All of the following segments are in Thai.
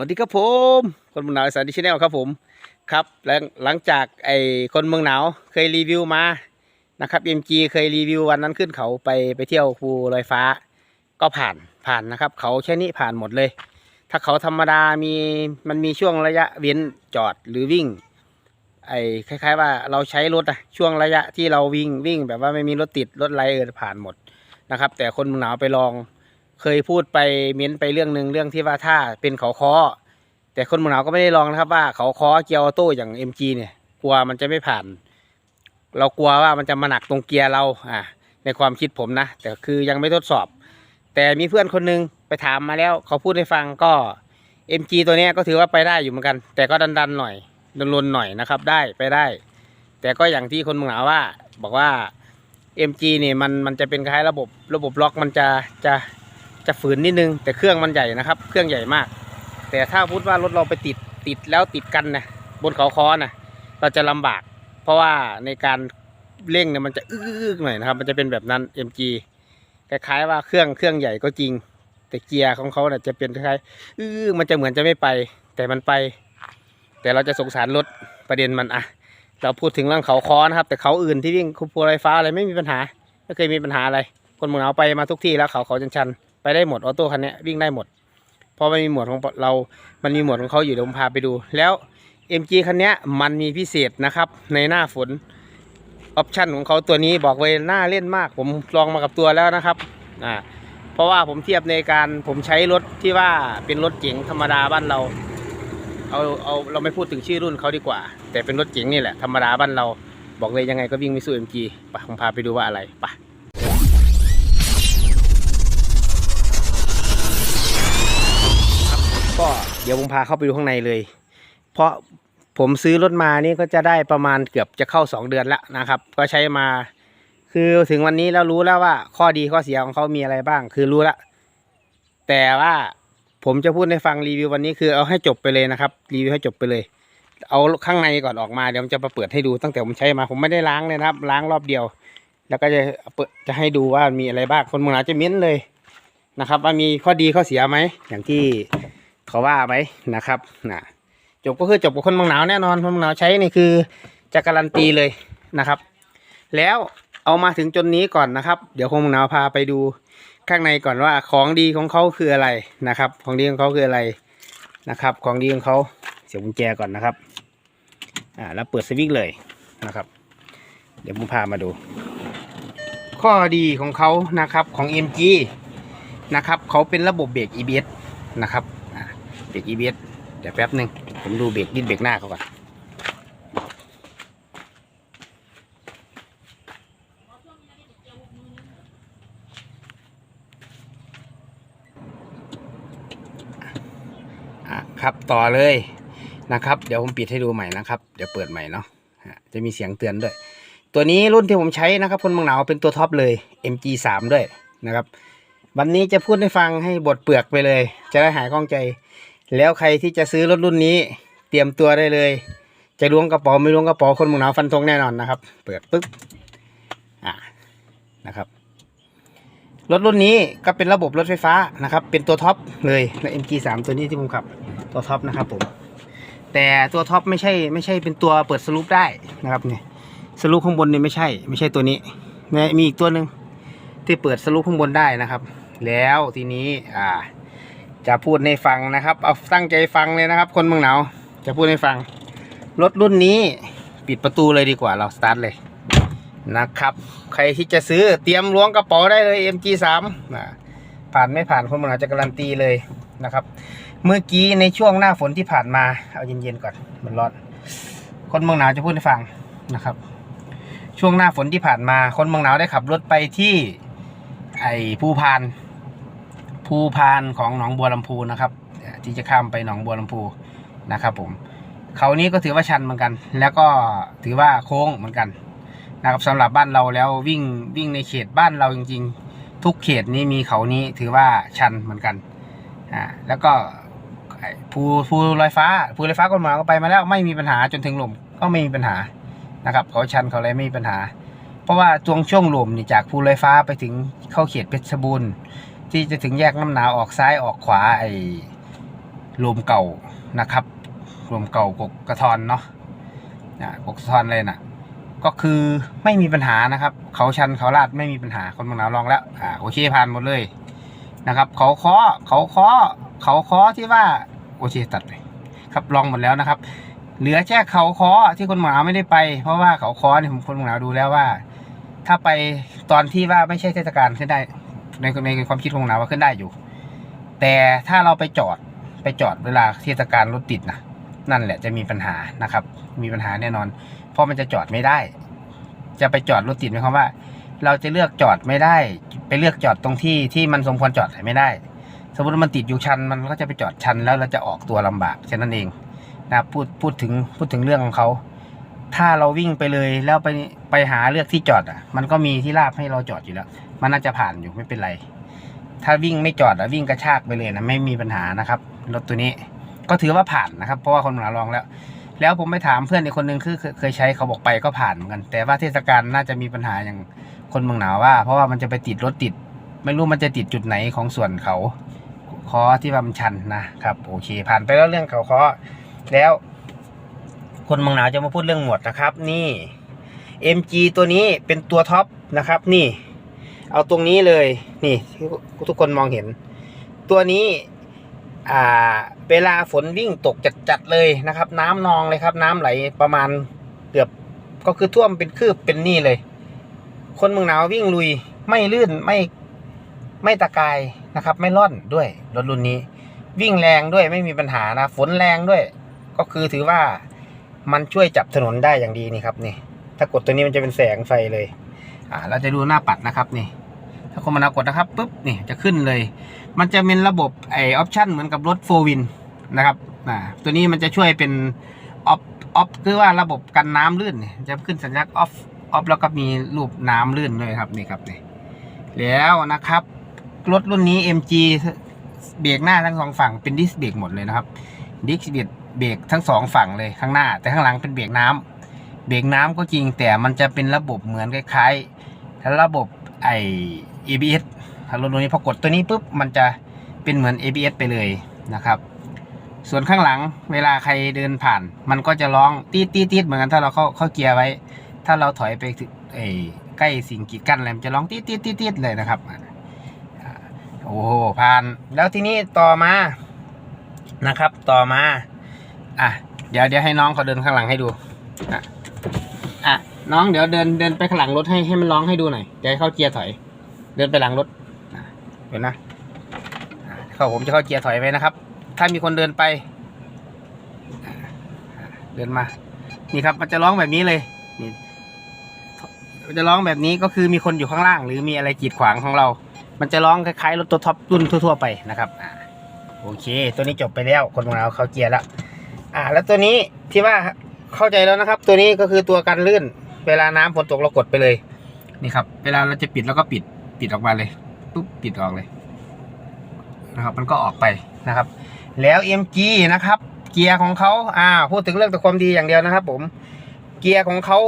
วัสดีครับผม คนเมืองหนาวอีสานดิชแนลครับผมครับหลังหลังจากไอ้คนเมืองหนาวเคยรีวิวมานะครับ MG เคยรีวิววันนั้นขึ้นเขาไปไปเที่ยวภูลอยฟ้า ก็ผ่านผ่านนะครับ เขาแค่นี้ผ่านหมดเลย ถ้าเขาธรรมดามีมันมีช่วงระยะเว้นจอดหรือวิ่ง ไอ้คล้าย ๆ ว่าเราใช้รถอะช่วงระยะที่เราวิ่งวิ่งแบบว่าไม่มีรถติดรถไรเออผ่านหมดนะครับ แต่คนเมืองหนาวไปลอง เคยพูดไปเม้นไปเรื่องหนึ่งเรื่องที่ว่าถ้าเป็นเขาคอแต่คนมืองหนาวก็ไม่ได้ลองนะครับ ว่าเขาคอเกียร์ออโต้อย่าง MG เนี่ยกลัวมันจะไม่ผ่าน เรากลัวว่ามันจะมาหนักตรงเกียร์เราอ่าในความคิดผมนะ แต่คือยังไม่ทดสอบ แต่มีเพื่อนคนหนึงไปถามมาแล้ว เขาพูดให้ฟังก็ MG ตัวนี้ก็ถือว่าไปได้อยู่เหมือนกัน แต่ก็ดันๆหน่อยดันๆหน่อยนะครับ ได้ไปได้ แต่ก็อย่างที่คนเมืองหนาวว่า บอกว่า MG เนี่ยมันมันจะเป็นคล้ายระบบระบบล็อกมันจะจะ จะฝืนนิดนึง แต่เครื่องมันใหญ่นะครับ เครื่องใหญ่มาก แต่ถ้าพูดว่ารถเราไปติดติดแล้วติดกันนะบนเขาคอนะเราจะลำบาก เพราะว่าในการเร่งเนี่ยมันจะอื้อหน่อยนะครับ มันจะเป็นแบบนั้น MG คล้ายๆว่าเครื่องเครื่องใหญ่ก็จริง แต่เกียร์ของเขาเนี่ยจะเป็นคล้ายๆอื้อมันจะเหมือนจะไม่ไป แต่มันไป แต่เราจะสงสารรถประเด็นมันอะเราพูดถึงเรื่องเขาคอนะครับ แต่เขาอื่นที่วิ่งคุปไฟฟ้าอะไรไม่มีปัญหาไม่เคยมีปัญหาอะไร คนเมืองเอาไปมาทุกที่แล้วเขาเขาชันๆ ไปได้หมดออโต้คันนี้วิ่งได้หมดพราะมันมีหมวดของเรา มันมีหมวดของเขาอยู่เดี๋ยวผมพาไปดู แล้ว MG คันนี้มันมีพิเศษนะครับ ในหน้าฝนออปชันของเขาตัวนี้บอกไว้น่าเล่นมาก ผมลองมากับตัวแล้วนะครับอ่าเพราะว่าผมเทียบในการผมใช้รถที่ว่าเป็นรถเก๋งธรรมดาบ้านเรา เอาเอาเราไม่พูดถึงชื่อรุ่นเขาดีกว่า แต่เป็นรถเก๋งนี่แหละธรรมดาบ้านเรา บอกเลยยังไงก็วิ่งไม่สู้ MG ไปผมพาไปดูว่าอะไรไป ก็เดี๋ยวผมพาเข้าไปดูข้างในเลย เพราะผมซื้อรถมานี่ก็จะได้ประมาณเกือบจะเข้า 2 เดือนแล้วนะครับ ก็ใช้มา คือถึงวันนี้แล้วรู้แล้วว่า ข้อดีข้อเสียของเขามีอะไรบ้าง คือรู้ล้วแต่ว่าผมจะพูดในฟังรีวิววันนี้คือเอาให้จบไปเลยนะครับ รีวิวให้จบไปเลย เอาข้างในก่อนออกมาเดี๋ยวผมจะมาเปิดให้ดูตั้งแต่ผมใช้มาผมไม่ได้ล้างเลยนะครับ ล้างรอบเดียว แล้วก็จะเปิดจะให้ดูว่ามีอะไรบ้างคนเมืองหนาวจะเม้นเลยนะครับ ว่ามีข้อดีข้อเสียไหมอย่างที่ เขาว่าไหมนะครับนะจบก็คือจบกับคนเมืองหนาวแน่นอนคนเมืองหนาวใช้นี่คือจะการันตีเลยนะครับ แล้วเอามาถึงจนนี้ก่อนนะครับ เดี๋ยวคนเมืองหนาวพาไปดูข้างในก่อนว่าของดีของเขาคืออะไรนะครับ ของดีของเขาคืออะไรนะครับ ของดีของเขาเสียบกุญแจก่อนนะครับอ่าแล้วเปิดสวิตช์เลยนะครับ เดี๋ยวผมพามาดู ข้อดีของเขานะครับของ MG นะครับเขาเป็นระบบเบรก EBS นะครับ เบรก EBS เดี๋ยวแป๊บหนึ่งผมดูเบรกดิ้นเบรกหน้าเขาก่อนครับต่อเลยนะครับ เดี๋ยวผมปิดให้ดูใหม่นะครับ เดี๋ยวเปิดใหม่เนาะฮะจะมีเสียงเตือนด้วย ตัวนี้รุ่นที่ผมใช้นะครับคนเมืองหนาวเป็นตัวท็อปเลย MG3 ด้วยนะครับ วันนี้จะพูดให้ฟังให้บทเปลือกไปเลย จะได้หายข้องใจ แล้วใครที่จะซื้อรถรุ่นนี้ เตรียมตัวได้เลย จะล้วงกระเป๋าไม่ล้วงกระเป๋าคนมืองหนาวฟันธงแน่นอนนะครับ เปิดปึ๊บอ่านะครับรถรุ่นนี้ก็เป็นระบบรถไฟฟ้านะครับ เป็นตัวท็อปเลยใน MG3 ตัวนี้ที่ผมขับ ตัวท็อปนะครับผม แต่ตัวท็อปไม่ใช่ไม่ใช่เป็นตัวเปิดสลูปได้นะครับเนี่ยสลูปข้างบนนี่ไม่ใช่ ไม่ใช่ตัวนี้เนี่ยมีอีกตัวหนึ่งที่เปิดสลูปข้างบนได้นะครับ แล้วทีนี้อ่า จะพูดให้ฟังนะครับ เอาตั้งใจฟังเลยนะครับ คนเมืองหนาวจะพูดให้ฟัง รถรุ่นนี้ปิดประตูเลยดีกว่าเราสตาร์ทเลยนะครับ ใครที่จะซื้อเตรียมล้วงกระเป๋าได้เลย MG3 นะผ่านไม่ผ่านคนเมืองหนาวจะการันตีเลยนะครับ เมื่อกี้ในช่วงหน้าฝนที่ผ่านมาเอาเย็นๆก่อนมันร้อนคนเมืองหนาวจะพูดให้ฟังนะครับช่วงหน้าฝนที่ผ่านมาคนเมืองหนาวได้ขับรถไปที่ ไอ้ภูพาน ภูพานของหนองบัวลำพูนะครับ ที่จะข้ามไปหนองบัวลำพูนะครับ ผมเขานี้ก็ถือว่าชันเหมือนกัน แล้วก็ถือว่าโค้งเหมือนกันนะครับสำหรับบ้านเราแล้ววิ่งวิ่งในเขตบ้านเราจริง ๆ ทุกเขตนี้มีเขานี้ถือว่าชันเหมือนกันอ่าแล้วก็ภูภูลอยฟ้าภูลอยฟ้าคนมาก็ไปมาแล้วไม่มีปัญหาจนถึงหล่มก็ไม่มีปัญหานะครับเขาชันเขาอะไรไม่มีปัญหา เพราะว่าช่วงช่วงหล่มนี่จากภูลอยฟ้าไปถึงเข้าเขตเพชรบูรณ์ ที่จะถึงแยกน้ำหนาวออกซ้ายออกขวาไอ้ลมเก่านะครับลมเก่ากกกระทอนเนาะอ่ากกกระทอนเลยน่ะ ก็คือไม่มีปัญหานะครับ เขาชันเขาลาดไม่มีปัญหาคนเมืองหนาวลองแล้วอ่าโอเคผ่านหมดเลยนะครับ เขาเคาะเขาเคาะเขาเคาะที่ว่าโอเคตัดไปครับลองหมดแล้วนะครับ เหลือแค่เขาเคาะที่คนเมืองหนาวไม่ได้ไป เพราะว่าเขาเคาะเนี่ยผมคนเมืองหนาวดูแล้วว่า ถ้าไปตอนที่ว่าไม่ใช่เทศกาลขึ้ได้ ในในความคิดของผมนะว่าขึ้นได้อยู่ แต่ถ้าเราไปจอดไปจอดเวลาเทศกาลรถติดนะนั่นแหละจะมีปัญหานะครับ มีปัญหาแน่นอน เพราะมันจะจอดไม่ได้ จะไปจอดรถติดหมายความว่า เราจะเลือกจอดไม่ได้ ไปเลือกจอดตรงที่ที่มันสมควรจอดไม่ได้ สมมติว่ามันติดอยู่ชันมันก็จะไปจอดชันแล้วเราจะออกตัวลำบากแค่นั้นเองนะพูดพูดถึงพูดถึงเรื่องของเขาถ้าเราวิ่งไปเลยแล้วไปไปหาเลือกที่จอดอะ มันก็มีที่ราบให้เราจอดอยู่แล้ว มันน่าจะผ่านอยู่ไม่เป็นไร ถ้าวิ่งไม่จอดอะวิ่งกระชากไปเลยนะไม่มีปัญหานะครับรถตัวนี้ก็ถือว่าผ่านนะครับ เพราะว่าคนหนาลองแล้ว แล้วผมไปถามเพื่อนอีกคนนึงคือเคเคยใช้เขาบอกไปก็ผ่านเหมือนกัน แต่ว่าเทศกาลน่าจะมีปัญหาอย่างคนเมืองหนาวว่า เพราะว่ามันจะไปติดรถติด ไม่รู้มันจะติดจุดไหนของส่วนเขาคอที่ว่ามันชันนะครับโอเค ผ่านไปแล้วเรื่องเขาคอแล้ว คนเมืองหนาวจะมาพูดเรื่องหมวดนะครับ นี่ MG ตัวนี้เป็นตัวท็อปนะครับ นี่ เอาตรงนี้เลย นี่ทุกคนมองเห็น ตัวนี้อ่าเวลาฝนวิ่งตกจัดๆเลยนะครับ น้ำนองเลยครับ น้ำไหลประมาณเกือบก็คือท่วมเป็นคืบเป็นนี่เลย คนเมืองหนาววิ่งลุยไม่ลื่นไม่ไม่ตะกายนะครับ ไม่ล่อนด้วยรถรุ่นนี้ วิ่งแรงด้วยไม่มีปัญหานะ ฝนแรงด้วย ก็คือถือว่ามันช่วยจับถนนได้อย่างดีนี่ครับนี่ ถ้ากดตัวนี้มันจะเป็นแสงไฟเลย อ่าเราจะดูหน้าปัดนะครับนี่ ถ้าคนมานากดนะครับปุ๊บนี่จะขึ้นเลย มันจะเป็นระบบไอออปชันเหมือนกับรถโฟวินนะครับอ่าตัวนี้มันจะช่วยเป็นออฟออฟคือว่าระบบกันน้ำลื่นเนี่ยจะขึ้นสัญลักษณ์ออฟออฟแล้วก็มีรูปน้ำลื่นด้วยครับนี่ครับนี่แล้วนะครับรถรุ่นนี้ MG เบรกหน้าทั้งสองฝั่งเป็นดิสเบรกหมดเลยนะครับดิสเบรกเบรกทั้งสองฝั่งเลยข้างหน้า แต่ข้างหลังเป็นเบรกน้ำเบรกน้ำก็จริงแต่มันจะเป็นระบบเหมือนคล้ายๆ ระบบไอ ABS ถ้ารถตัวนี้พอกดตัวนี้ปุ๊บมันจะเป็นเหมือน ABS ไปเลยนะครับ ส่วนข้างหลังเวลาใครเดินผ่าน มันก็จะร้องตีดตีดตีดเหมือนกันถ้าเราเข้าเข้าเกียร์ไว้ ถ้าเราถอยไปถึงไอ้ใกล้สิ่งกีดกั้นอะไรมันจะร้องตีดตีดตีดตีดเลยนะครับโอ้โหผ่านแล้วทีนี้ต่อมานะครับ ต่อมา อะ เดี๋ยวเดี๋ยวให้น้องเขาเดินข้างหลังให้ดูอะ น้องเดี๋ยวเดินเดินไปข้างหลังรถให้ให้มันร้องให้ดูหน่อยเดี๋ยวให้เข้าเกียร์ถอย เดินไปหลังรถเห็นนะเขาผมจะเข้าเกียร์ถอยไปนะครับ ถ้ามีคนเดินไป เดินมา นี่ครับ มันจะร้องแบบนี้เลยนี่จะร้องแบบนี้ก็คือมีคนอยู่ข้างล่าง หรือมีอะไรกีดขวางของเรา มันจะร้องคล้ายๆรถตัวท็อปรุ่นทั่ว ๆ ไปนะครับโอเค ตัวนี้จบไปแล้ว คนของเราเข้าเกียร์แล้วอ่า แล้วตัวนี้ที่ว่าเข้าใจแล้วนะครับ ตัวนี้ก็คือตัวกันลื่น เวลาน้ำฝนตกเรากดไปเลย นี่ครับ เวลาเราจะปิดแล้วก็ปิดปิดออกมาเลยปุ๊บปิดออกเลยนะครับ มันก็ออกไปนะครับ แล้ว MG นะครับ เกียร์ของเขาอ่าพูดถึงเรื่องแต่ความดีอย่างเดียวนะครับ ผม เกียร์ของเขา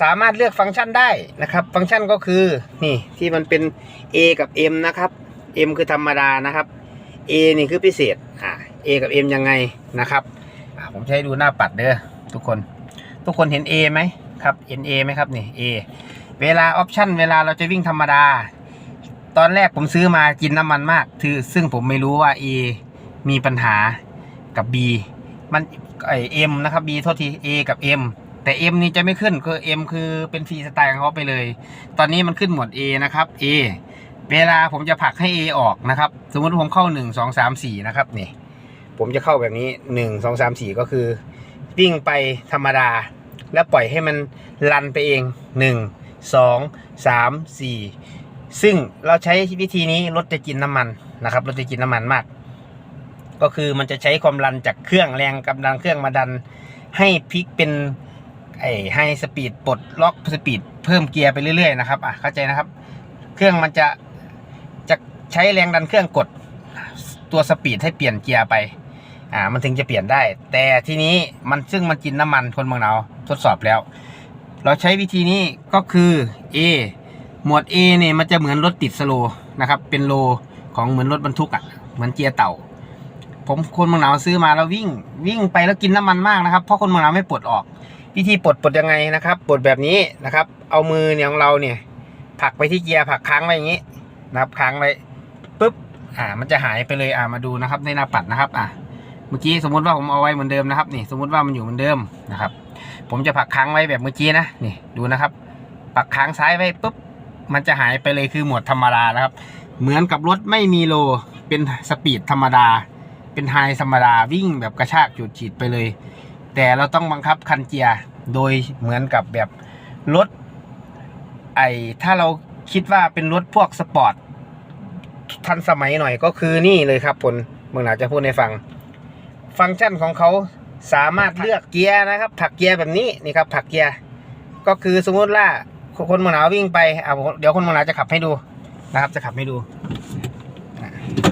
สามารถเลือกฟังก์ชันได้นะครับ ฟังก์ชันก็คือนี่ที่มันเป็น A กับ M นะครับ M คือธรรมดานะครับ A นี่คือพิเศษอ่า A กับ M ยังไงนะครับอ่าผมให้ดูหน้าปัดเด้อทุกคน ทุกคนเห็น A ไหม ครับ NA ไหมครับนี่ A เวลาออปชันเวลาเราจะวิ่งธรรมดา ตอนแรกผมซื้อมากินน้ำมันมากคือซึ่งผมไม่รู้ว่า A มีปัญหากับ B มันไอ M นะครับ B โทษที A กับ M แต่ M นี่จะไม่ขึ้นคือ M คือเป็นฟรีสไตล์ของเขาไปเลย ตอนนี้มันขึ้นหมวด A นะครับ A เวลาผมจะผลักให้ A ออกนะครับ สมมติผมเข้า 1 2 3 4 นะครับนี่ ผมจะเข้าแบบนี้ 1 2 3 4 ก็คือ วิ่งไปธรรมดา แล้วปล่อยให้มันรันไปเอง 1 2 3 4 ซึ่งเราใช้วิธีนี้รถจะกินน้ำมันนะครับรถจะกินน้ำมันมาก ก็คือมันจะใช้ความรันจากเครื่องแรงกำลังเครื่องมาดัน ให้พลิกเป็นไอ้ให้สปีดปลดล็อกสปีดเพิ่มเกียร์ไปเรื่อยๆนะครับอะเข้าใจนะครับ เครื่องมันจะจะใช้แรงดันเครื่องกดตัวสปีดให้เปลี่ยนเกียร์ไปอ่ามันถึงจะเปลี่ยนได้ แต่ทีนี้มันซึ่งมันกินน้ำมันคนเมืองเรา ทดสอบแล้ว เราใช้วิธีนี้ก็คือ A หมวด A เนี่ยมันจะเหมือนรถติดสโลนะครับ เป็นโลของเหมือนรถบรรทุกอะ่ะ เหมือนเกียร์เต่า ผมคนเมืองหนาวซื้อมาแล้ววิ่ง วิ่งไปแล้วกินน้ำมันมากนะครับ เพราะคนเมืองหนาวไม่ปลดออก วิธีปลดปลดยังไงนะครับ ปลดแบบนี้นะครับ เอามือเนี่ยของเราเนี่ยผลักไปที่เกียร์ผลักค้างไว้อย่างนี้นะครับค้างไว้ปุ๊บ อ่า มันจะหายไปเลยอ่ามาดูนะครับในหน้าปัดนะครับ อ่าเมื่อกี้สมมุติว่าผมเอาไว้เหมือนเดิมนะครับ นี่สมมุติว่ามันอยู่เหมือนเดิมนะครับ ผมจะผักค้างไว้แบบเมื่อกี้นะนี่ดูนะครับผักค้างซ้ายไว้ปุ๊บมันจะหายไปเลยคือหมวดธรรมดานะครับ เหมือนกับรถไม่มีโลเป็นสปีดธรรมดา เป็นไฮธรรมดาวิ่งแบบกระชากจุดฉีดไปเลย แต่เราต้องบังคับคันเกียร์โดยเหมือนกับแบบรถไอถ้าเราคิดว่าเป็นรถพวกสปอร์ตทันสมัยหน่อยก็คือนี่เลยครับผลเมืองหนาจะพูดให้ฟัง ฟังก์ชันของเขา สามารถเลือกเกียร์นะครับ ถักเกียร์แบบนี้นี่ครับ ถักเกียร์ก็คือสมมติว่าคนมงหนาวิ่งไปอะผมเดี๋ยวคนมงหนาจะขับให้ดูนะครับ จะขับให้ดู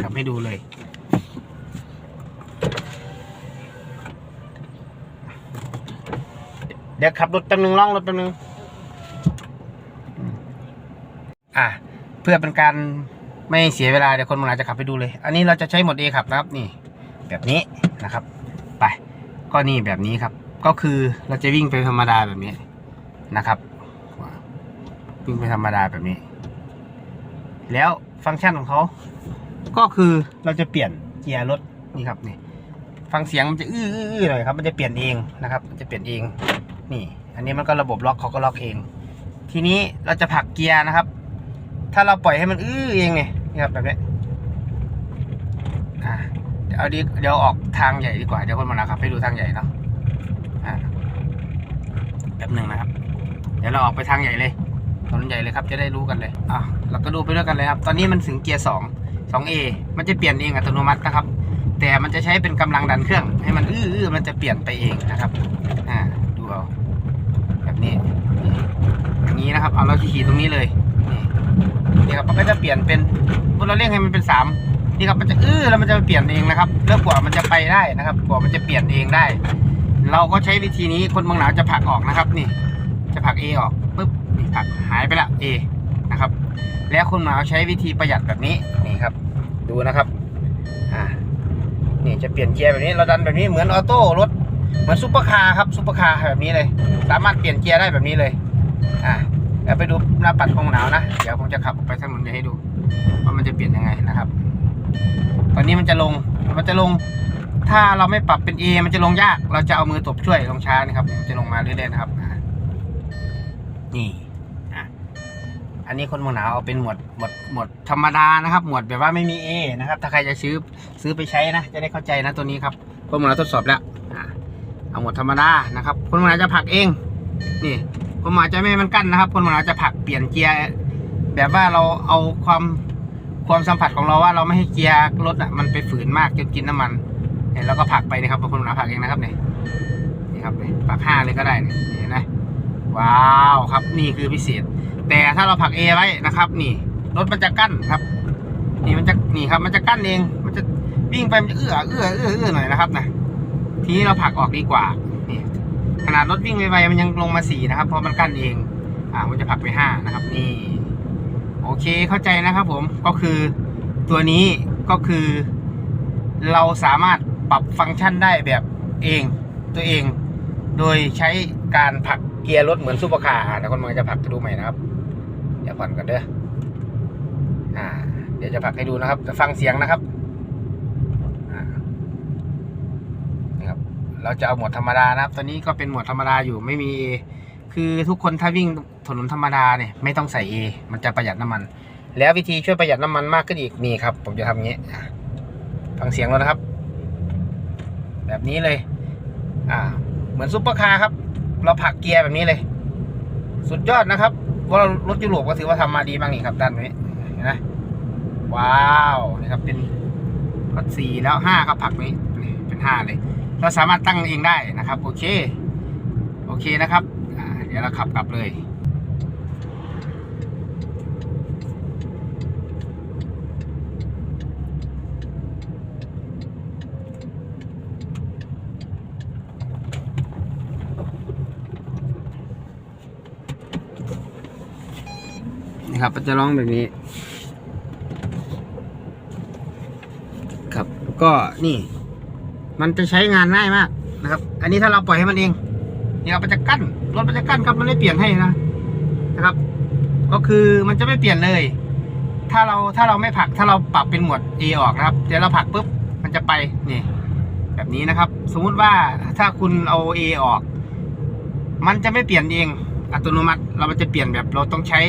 ขับให้ดูเลยเดี๋ยวขับรถแป๊บนึงล่องรถแป๊บนึงอะเพื่อเป็นการไม่เสียเวลาเดี๋ยวคนมันาจะขับไปดูเลย อันนี้เราจะใช้หมด A ขับนะครับนี่ แบบนี้นะครับ ไป ก็นี่แบบนี้ครับ ก็คือเราจะวิ่งไปธรรมดาแบบนี้นะครับ วิ่งไปธรรมดาแบบนี้ แล้วฟังก์ชันของเขา ก็คือเราจะเปลี่ยนเกียร์รถนี่ครับนี่ฟังเสียงมันจะอื้ออื้ออื้อหน่อยครับมันจะเปลี่ยนเองนะครับ มันจะเปลี่ยนเองนี่ อันนี้มันก็ระบบล็อกเขาก็ล็อกเอง ทีนี้เราจะผลักเกียร์นะครับ ถ้าเราปล่อยให้มันอื้อเองเนี่ยนี่ครับแบบนี้อ่า เอาดีเดี๋ยวออกทางใหญ่ดีกว่า เดี๋ยวคนมานะครับ ให้ดูทางใหญ่เนาะอ่าแบบหนึ่งนะครับ เดี๋ยวเราออกไปทางใหญ่เลยถนนใหญ่เลยครับ จะได้รู้กันเลยอะเราก็ดูไปด้วยกันเลยครับ ตอนนี้มันถึงเกียร์สองสองเอมันจะเปลี่ยนเองอัตโนมัตินะครับ แต่มันจะใช้เป็นกำลังดันเครื่อง ให้มันอื้ออื้อมันจะเปลี่ยนไปเองนะครับอ่าดูเอาแบบนี้อย่างนี้นะครับ เอาเราขี่ตรงนี้เลยนี่ครับมันก็จะเปลี่ยนเป็นเราเรียกให้มันเป็นสาม นี่ครับมันจะอื้อแล้วมันจะเปลี่ยนเองนะครับเริ่มกว่ามันจะไปได้นะครับ กว่ามันจะเปลี่ยนเองได้ เราก็ใช้วิธีนี้คนเมืองหนาวจะผลักออกนะครับ นี่ จะผลัก A อออกปุ๊บนี่ผลักหายไปละ A นะครับ แล้วคนหนาวใช้วิธีประหยัดแบบนี้นี่ครับ ดูนะครับอ่านี่จะเปลี่ยนเกียร์แบบนี้เราดันแบบนี้เหมือนออโต้รถเหมือนซุปเปอร์คาร์ครับซุปเปอร์คาร์แบบนี้เลย สามารถเปลี่ยนเกียร์ได้แบบนี้เลยอ่าเดี๋ยวไปดูหน้าปัดของหนาวนะ เดี๋ยวผมจะขับออกไปถนนให้ดูว่ามันจะเปลี่ยนยังไงนะครับ ตอนนี้มันจะลง มันจะลง ถ้าเราไม่ปรับเป็น A มันจะลงยาก เราจะเอามือตบช่วยลงช้านะครับ มันจะลงมาเรื่อยๆนะครับ นี่อันนี้คนเมืองหนาวเอาเป็นหมวดหมวดหมวดธรรมดานะครับ หมวดแบบว่าไม่มี A นะครับ ถ้าใครจะซื้อซื้อไปใช้นะ จะได้เข้าใจนะตัวนี้ครับคนเมืองหนาวทดสอบแล้วเอาหมวดธรรมดานะครับ คนเมืองหนาวจะผลักเอง นี่คนมองหนาวจะไม่มันกั้นนะครับ คนเมืองหนาวจะผลักเปลี่ยนเกียร์แบบว่าเราเอาความ ความสัมผัสของเราว่าเราไม่ให้เกียร์รถอะมันไปฝืนมากจนกินน้ำมันเนี่ยแล้วก็ผักไปนะครับคนเมืองหนาผักเองนะครับเนี่ยนี่ครับเนี่ยผักห้าเลยก็ได้เนี่ยเห็นไหมว้าวครับนี่คือพิเศษ แต่ถ้าเราผัก A ไว้นะครับ นี่รถมันจะกั้นครับ นี่มันจะนี่ครับ มันจะกั้นเอง มันจะวิ่งไปมันจะเอื้อเอื้อเอื้อเอื้อหน่อยนะครับนะทีนี้เราผักออกดีกว่านี่ขนาดรถวิ่งไวๆมันยังลงมาสี่นะครับ เพราะมันกั้นเอง อ่ามันจะผักไปห้านะครับ นี่ โอเคเข้าใจนะครับผมก็คือตัวนี้ก็คือเราสามารถปรับฟังก์ชันได้แบบเองตัวเอง โดยใช้การผลักเกียร์รถเหมือนซูเปอร์คาร์อะคนมืองจะผลักให้ดูใหม่นะครับเดี๋ยวผ่อนกันเด้ออ่า เดี๋ยวจะผลักให้ดูนะครับ จะฟังเสียงนะครับอ่านี่ครับ เราจะเอาหมวดธรรมดานะครับ ตอนนี้ก็เป็นหมวดธรรมดาอยู่ไม่มี คือทุกคนถ้าวิ่งถนนธรรมดาเนี่ยไม่ต้องใส่ A มันจะประหยัดน้ำมัน แล้ววิธีช่วยประหยัดน้ำมันมากขึ้นอีกนี่ครับ ผมจะทำอย่างนี้อะฟังเสียงแล้วนะครับ แบบนี้เลย อ่า เหมือนซุปเปอร์คาร์ครับ เราผลักเกียร์แบบนี้เลย สุดยอดนะครับว่ารถยุโรปก็ถือว่าทำมาดีมากนี่ครับด้านนี้เห็นไหมว้าวนี่ครับเป็นพัดสี่แล้วห้าครับผลักนี้เป็นห้าเลย เราสามารถตั้งเองได้นะครับ โอเค โอเคนะครับ ดี๋ยวเราขับกลับเลยนี่ครับมันจะร้องแบบนี้ ครับก็นี่ มันจะใช้งานง่ายมากนะครับ อันนี้ถ้าเราปล่อยให้มันเอง เนี่ยมันจะกั้นรถมันจะกั้นครับมันไม่เปลี่ยนให้นะนะครับ ก็คือมันจะไม่เปลี่ยนเลย ถ้าเราถ้าเราไม่ผลักถ้าเราปรับเป็นหมวด A ออกนะครับเดี๋ยวเราผลักปุ๊บมันจะไปนี่แบบนี้นะครับ สมมุติว่าถ้าคุณเอา A ออก มันจะไม่เปลี่ยนเองอัตโนมัติ เราจะเปลี่ยนแบบเราต้องใช้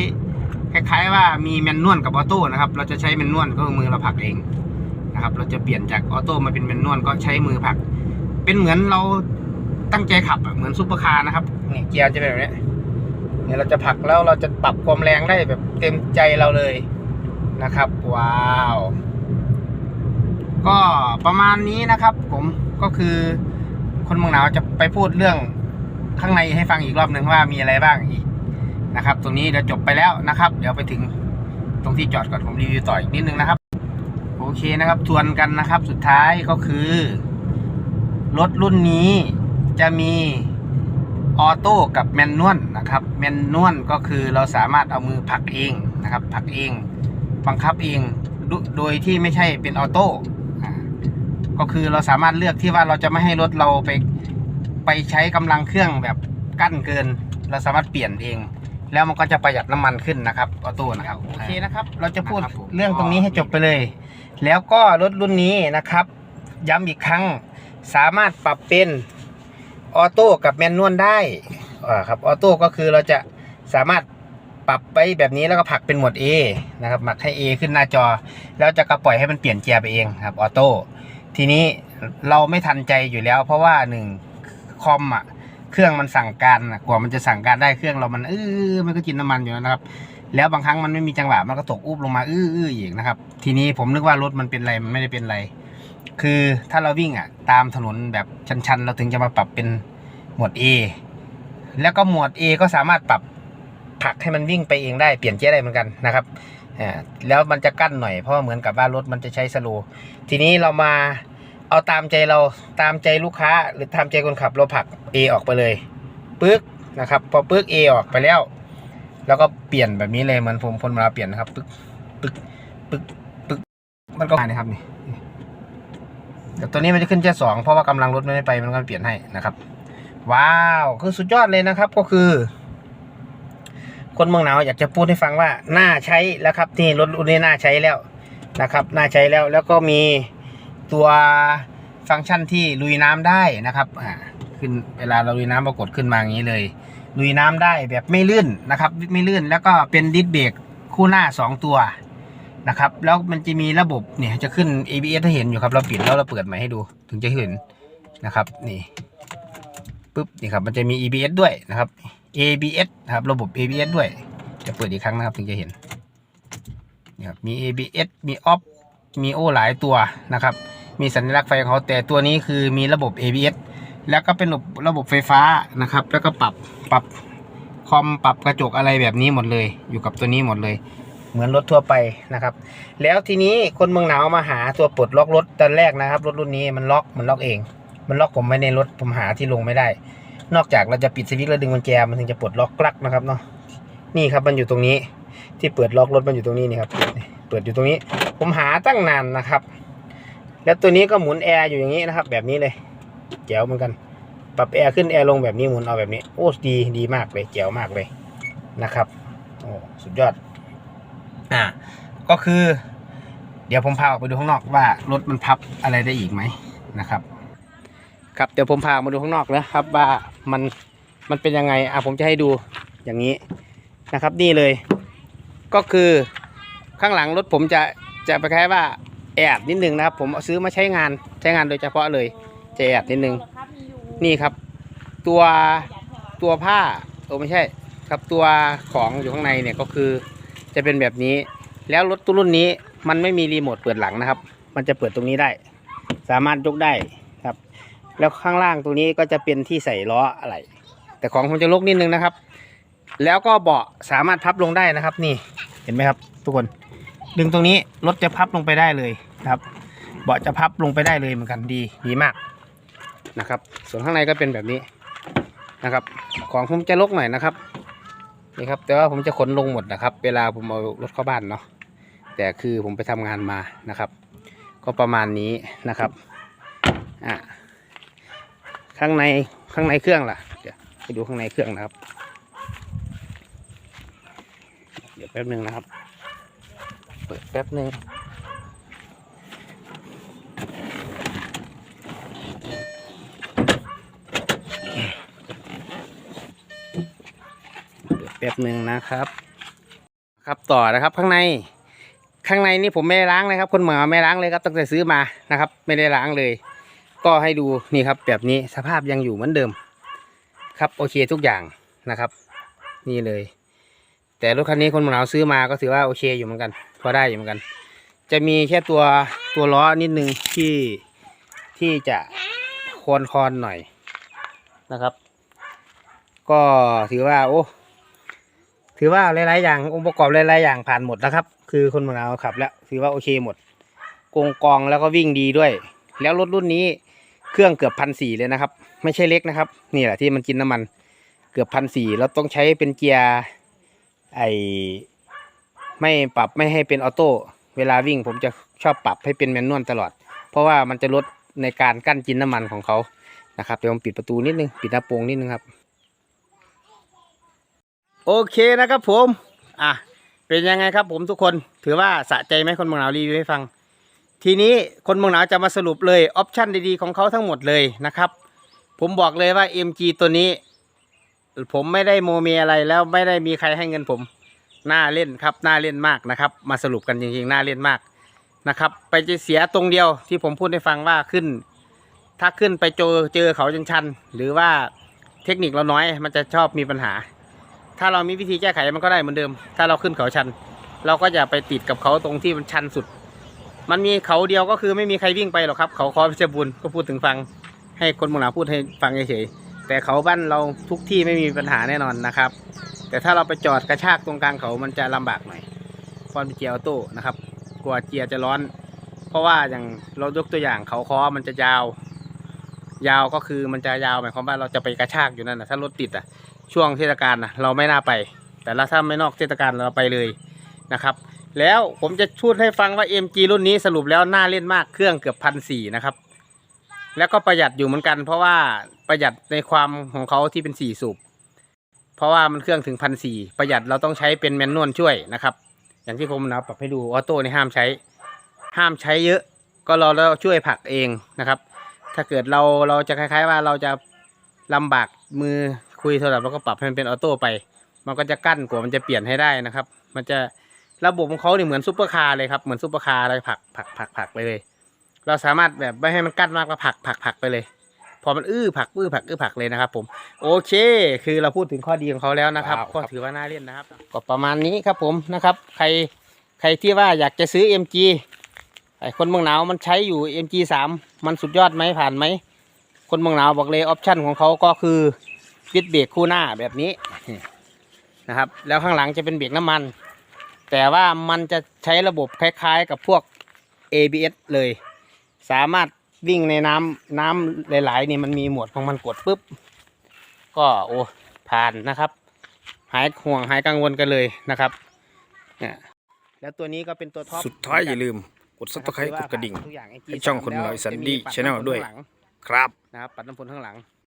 คล้ายๆว่ามีแมนนวลกับออโต้นะครับ เราจะใช้แมนนวลก็คือมือเราผลักเองนะครับ เราจะเปลี่ยนจากออโต้มาเป็นแมนนวลก็ใช้มือผลัก เป็นเหมือนเรา ตั้งใจขับเหมือนซุปเปอร์คาร์นะครับเนี่ยเกียร์จะเป็นแบบนี้เนี่ยเราจะผลักแล้วเราจะปรับความแรงได้แบบเต็มใจเราเลยนะครับ ว้าว ก็ประมาณนี้นะครับ ผมก็คือคนเมืองหนาวจะไปพูดเรื่องข้างในให้ฟังอีกรอบหนึ่งว่ามีอะไรบ้างอีกนะครับ ตรงนี้เดี๋ยวจบไปแล้วนะครับ เดี๋ยวไปถึงตรงที่จอดก่อนผมรีวิวต่ออีกนิดนึงนะครับ โอเคนะครับ ทวนกันนะครับ สุดท้ายก็คือ รถรุ่นนี้ จะมีออโต้กับแมนนวลนะครับแมนนวลก็คือเราสามารถเอามือผลักเองนะครับผลักเองบังคับเองโดโดยที่ไม่ใช่เป็นออโต้อ่าก็คือเราสามารถเลือกที่ว่าเราจะไม่ให้รถเราไปไปใช้กำลังเครื่องแบบกั้นเกิน เราสามารถเปลี่ยนเอง แล้วมันก็จะประหยัดน้ำมันขึ้นนะครับออโต้นะครับโอเคนะครับเราจะพูดนะครับผมเรื่องตรงนี้ให้จบไปเลย แล้วก็รถรุ่นนี้นะครับ ย้ำอีกครั้งสามารถปรับเป็น ออโต้กับแมนนวลได้อ่าครับออโต้ก็คือเราจะสามารถปรับไปแบบนี้แล้วก็ผลักเป็นหมด A นะครับหมักให้ A ขึ้นหน้าจอ แล้วจะก็ปล่อยให้มันเปลี่ยนเกียร์ไปเองครับออโต้ทีนี้เราไม่ทันใจอยู่แล้ว เพราะว่าหนึ่งคอมอะเครื่องมันสั่งการกว่ามันจะสั่งการได้เครื่องเรามันเออมันก็กินน้ำมันอยู่นะครับ แล้วบางครั้งมันไม่มีจังหวะมันก็ตกอุบลงมาอื้ออื้ออีกนะครับ ทีนี้ผมนึกว่ารถมันเป็นไรมันไม่ได้เป็นไร คือถ้าเราวิ่งอะ ตามถนนแบบชันๆ เราถึงจะมาปรับเป็นหมวด A แล้วก็หมวด A ก็สามารถปรับผลักให้มันวิ่งไปเองได้เปลี่ยนเกียร์ได้เหมือนกันนะครับอ่าแล้วมันจะกั้นหน่อยเพราะเหมือนกับว่ารถมันจะใช้สโลทีนี้เรามาเอาตามใจเราตามใจลูกค้า หรือตามใจคนขับเราผลัก A ออกไปเลยปึ๊กนะครับ พอปึ๊ก A ออกไปแล้ว แล้วก็เปลี่ยนแบบนี้เลยเหมือนผมคนมาเปลี่ยนนะครับปึ๊กปึ๊กปึ๊กปึ๊กมันก็มานะครับนี่ แต่ตัวนี้มันจะขึ้นแค่สองเพราะว่ากำลังรถมันไม่ไปมันก็เปลี่ยนให้นะครับ ว้าวคือสุดยอดเลยนะครับก็คือ คนเมืองหนาวอยากจะพูดให้ฟังว่าน่าใช้แล้วครับนี่รถรุ่นนี้น่าใช้แล้วนะครับ น่าใช้แล้วแล้วก็มีตัวฟังก์ชันที่ลุยน้ำได้นะครับอ่าขึ้นเวลาเราลุยน้ำปรากฏขึ้นมาอย่างนี้เลย ลุยน้ำได้แบบไม่ลื่นนะครับ ไม่ลื่นแล้วก็เป็นดิสเบรกคู่หน้า 2 ตัว นะครับ แล้วมันจะมีระบบเนี่ยจะขึ้น ABS ให้เห็นอยู่ครับ เราปิดแล้วเราเปิดใหม่ให้ดู ถึงจะเห็นนะครับนี่ปุ๊บนี่ครับมันจะมี EBS ด้วยนะครับ ABS นะครับระบบ ABS ด้วยจะเปิดอีกครั้งนะครับถึงจะเห็นนี่ครับมี ABS มี OFF มีโอหลายตัวนะครับ มีสัญลักษณ์ไฟของเขาแต่ตัวนี้คือมีระบบ ABS แล้วก็เป็นระบบระบบไฟฟ้านะครับ แล้วก็ปรับปรับคอมปรับกระจกอะไรแบบนี้หมดเลย อยู่กับตัวนี้หมดเลย เหมือนรถทั่วไปนะครับ แล้วทีนี้คนเมืองหนาวมาหาตัวปลดล็อกรถตอนแรกนะครับ รถรุ่นนี้มันล็อกมันล็อกเอง มันล็อกผมไม่ในรถผมหาที่ลงไม่ได้ นอกจากเราจะปิดสวิตช์แล้วดึงกุญแจมันถึงจะปลดล็อกกลักนะครับเนาะนี่ครับมันอยู่ตรงนี้ที่เปิดล็อกรถมันอยู่ตรงนี้นี่ครับเปิดอยู่ตรงนี้ ผมหาตั้งนานนะครับ แล้วตัวนี้ก็หมุนแอร์อยู่อย่างนี้นะครับ แบบนี้เลยแจ๋วเหมือนกัน ปรับแอร์ขึ้นแอร์ลงแบบนี้หมุนเอาแบบนี้โอ้ดีดีมากเลยแจ๋วมากเลยนะครับโอ้สุดยอด อ่าก็คือ เดี๋ยวผมพาออกไปดูข้างนอกว่ารถมันพับอะไรได้อีกไหมนะครับ ครับเดี๋ยวผมพามาดูข้างนอกนะครับว่ามันมันเป็นยังไงอะผมจะให้ดูอย่างนี้นะครับ นี่เลย ก็คือข้างหลังรถผมจะจะไปแคล้ายว่าแอดนิดนึงนะครับ ผมเอาซื้อมาใช้งานใช้งานโดยเฉพาะเลยจะแอดนิดนึงนี่ครับ ตัวตัวผ้าโอ้ไม่ใช่ ครับตัวของอยู่ข้างในเนี่ยก็คือ จะเป็นแบบนี้ แล้วรถตู้รุ่นนี้มันไม่มีรีโมทเปิดหลังนะครับ มันจะเปิดตรงนี้ได้ สามารถยกได้ครับ แล้วข้างล่างตรงนี้ก็จะเป็นที่ใส่ล้ออะไร แต่ของผมจะลกนิดนึงนะครับ แล้วก็เบาะสามารถพับลงได้นะครับ นี่เห็นไหมครับ ทุกคน ดึงตรงนี้รถจะพับลงไปได้เลยครับ เบาะจะพับลงไปได้เลยเหมือนกันดีดีมากนะครับ ส่วนข้างในก็เป็นแบบนี้นะครับ ของผมจะลกหน่อยนะครับ นี่ครับแต่ว่าผมจะขนลงหมดนะครับ เวลาผมเอารถเข้าบ้านเนาะแต่คือผมไปทำงานมานะครับ ก็ประมาณนี้นะครับอะข้างในข้างในเครื่องล่ะเดี๋ยวไปดูข้างในเครื่องนะครับ เดี๋ยวแป๊บหนึ่งนะครับ เปิดแป๊บหนึ่ง ป๊บหนึ่งนะครับ ครับต่อนะครับข้างในข้างในนี่ผมไม่ได้ล้างเลยครับคนเหมาไม่ล้างเลยครับตั้งแต่ซื้อมานะครับ ไม่ได้ล้างเลย ก็ให้ดูนี่ครับ แบบนี้สภาพยังอยู่เหมือนเดิม ครับโอเคทุกอย่างนะครับ นี่เลย แต่รถคันนี้คนเหมาซื้อมาก็ถือว่าโอเคอยู่เหมือนกัน พอได้อยู่เหมือนกัน จะมีแค่ตัวตัวล้อนิดนึงที่ที่จะโคนคอนหน่อยนะครับ ก็ถือว่าโอ้ ถือว่าหลายๆอย่างองค์ประกอบหลายๆอย่างผ่านหมดนะครับ คือคนมะนาวขับ แล้วถือว่าโอเคหมดกงกองแล้วก็วิ่งดีด้วย แล้วรถรุ่นนี้เครื่องเกือบพันสี่เลยนะครับ ไม่ใช่เล็กนะครับ นี่แหละที่มันกินน้ำมันเกือบพันสี่เราต้องใช้เป็นเกียร์ไอไม่ปรับไม่ให้เป็นออโต้เวลาวิ่งผมจะชอบปรับให้เป็นแมนนวลตลอด เพราะว่ามันจะลดในการกั้นกินน้ำมันของเขานะครับเดี๋ยวผมปิดประตูนิดนึงปิดหน้าโปรงนิดนึงครับ โอเคนะครับผม อะ เป็นยังไงครับผมทุกคน ถือว่าสะใจไหมคนเมืองหนาวรีวิวให้ฟัง ทีนี้คนเมืองหนาวจะมาสรุปเลยออปชันดีๆของเขาทั้งหมดเลยนะครับ ผมบอกเลยว่า MG ตัวนี้ ผมไม่ได้โมเมอะไรแล้วไม่ได้มีใครให้เงินผมน่าเล่นครับน่าเล่นมากนะครับ มาสรุปกันจริงๆน่าเล่นมากนะครับ ไปจะเสียตรงเดียวที่ผมพูดให้ฟังว่าขึ้น ถ้าขึ้นไปเจอเจอเขาชันๆหรือว่าเทคนิคเราน้อยมันจะชอบมีปัญหา ถ้าเรามีวิธีแก้ไขมันก็ได้เหมือนเดิม ถ้าเราขึ้นเขาชัน เราก็อย่าไปติดกับเขาตรงที่มันชันสุด มันมีเขาเดียวก็คือไม่มีใครวิ่งไปหรอกครับ เขาคอเพชรบุญก็พูดถึงฟัง ให้คนมุงหลาพูดให้ฟังเฉยๆแต่เขาบ้านเราทุกที่ไม่มีปัญหาแน่นอนนะครับ แต่ถ้าเราไปจอดกระชากตรงกลางเขามันจะลำบากหน่อยเพราะเป็นเกียร์ออโต้นะครับ กลัวเกียร์จะร้อน เพราะว่าอย่างเรายกตัวอย่างเขาคอมันจะยาว ยาวก็คือมันจะยาวหมายความว่าเราจะไปกระชากอยู่นั่นนะถ้ารถติดอะช่วงเทศกาลนะเราไม่น่าไป แต่ละถ้าไม่นอกเทศกาลเราไปเลยนะครับ แล้วผมจะพูดให้ฟังว่า MG รุ่นนี้สรุปแล้วน่าเล่นมากเครื่องเกือบพันสี่นะครับ แล้วก็ประหยัดอยู่เหมือนกัน เพราะว่าประหยัดในความของเขาที่เป็นสี่สูบเพราะว่ามันเครื่องถึงพันสี่ประหยัดเราต้องใช้เป็นแมนนวลช่วยนะครับ อย่างที่ผมนะปรับให้ดูออโต้นี่ห้ามใช้ ห้ามใช้เยอะ ก็เราเราช่วยผลักเองนะครับ ถ้าเกิดเราเราจะคล้ายๆว่าเราจะลำบากมือคุยโทรศัพท์เราก็ปรับให้มันเป็นออโต้ไป มันก็จะกั้นกว่ามันจะเปลี่ยนให้ได้นะครับ มันจะระบบของเขาเนี่ยเหมือนซุปเปอร์คาร์เลยครับเหมือนซุปเปอร์คาร์อะไรผลักผลักผลักผลักไปเลย เราสามารถแบบไม่ให้มันกั้นมากก็ผลักผลักผลักไปเลย พอมันอื้อผลักอื้อผลักอื้อผลักเลยนะครับ ผม โอเค คือเราพูดถึงข้อดีของเขาแล้วนะครับว้าวก็ถือว่าน่าเล่นนะครับ ก็ประมาณนี้ครับผมนะครับ ใครใครที่ว่าอยากจะซื้อ MG ไอ้ คนเมืองหนาวมันใช้อยู่ MG 3 มันสุดยอดไหมผ่านไหม คนเมืองหนาวบอกเลยออปชั่นของเขาก็คือยึดเบรกคู่หน้าแบบนี้นะครับ แล้วข้างหลังจะเป็นเบรกน้ำมัน แต่ว่ามันจะใช้ระบบคล้ายๆกับพวก ABS เลย สามารถวิ่งในน้ำน้ำหลายๆนี่มันมีโหมดของมันกดปุ๊บ ก็โอ้ผ่านนะครับ หายห่วงหายกังวลกันเลยนะครับเนี่ยแล้วตัวนี้ก็เป็นตัวท็อป สุดท้ายอย่าลืม กดซับสไครต์กดกระดิ่งทุกอย่างให้ช่องคนเหล่า Sandy Channel ด้วย ครับ นะครับปัดน้ำฝนข้างหลัง